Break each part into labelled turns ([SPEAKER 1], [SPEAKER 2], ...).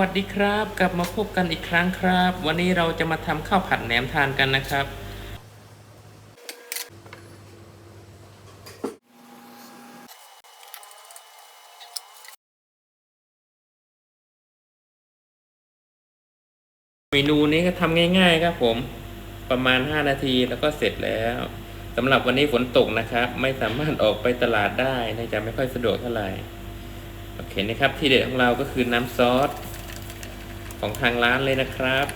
[SPEAKER 1] วัสดีครับ กลับมาพบกันอีกครั้งครับ วันนี้เราจะมาทำข้าวผัดแหนมทานกันนะครับ เมนูนี้ก็ทำง่ายๆครับผมประมาณ 5 นาทีแล้วก็เสร็จแล้วสำหรับวันนี้ฝนตกนะครับ ไม่สามารถออกไปตลาดได้เนื่องจากไม่ค่อยสะดวกเท่าไหร่โอเคนะครับที่เด็ดของเราก็คือน้ำซอส ของทางร้านเลยนะครับ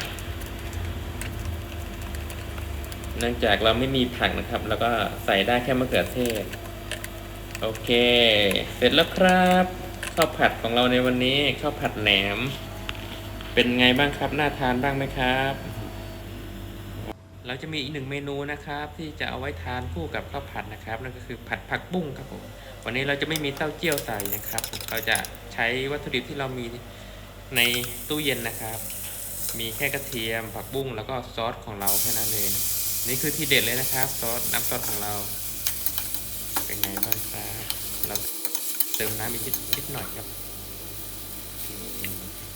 [SPEAKER 1] เนื่องจากเราไม่มีผักนะครับ แล้วก็ใส่ได้แค่มะเขือเทศ โอเค เสร็จแล้วครับข้าวผัดของเราในวันนี้ข้าวผัดแหนม เป็นไงบ้างครับน่าทานบ้างไหมครับ เราจะมีอีกหนึ่งเมนูนะครับ ที่จะเอาไว้ทานคู่กับข้าวผัดนะครับนั่นก็คือผัดผักบุ้งครับผมวันนี้เราจะไม่มีเต้าเจี้ยวใส่นะครับ เราจะใช้วัตถุดิบที่เรามี ในตู้เย็นนะครับ มีแค่กระเทียมผักบุ้งแล้วก็ซอสของเราแค่นั้นเองนี่คือที่เด็ดเลยนะครับซอสน้ำซอสของเรา เป็นไงบ้างครับเราเติมน้ำอีกนิดนิดหน่อยครับ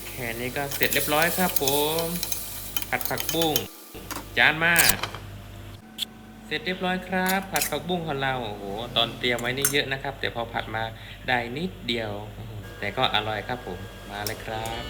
[SPEAKER 1] แค่นี้ก็เสร็จเรียบร้อยครับผมผัดผักบุ้งจานมา เสร็จเรียบร้อยครับ ผัดผักบุ้งของเราโอ้โหตอนเตรียมไว้นี่เยอะนะครับ แต่พอผัดมาได้นิดเดียว แต่ก็อร่อยครับผมมาเลยครับ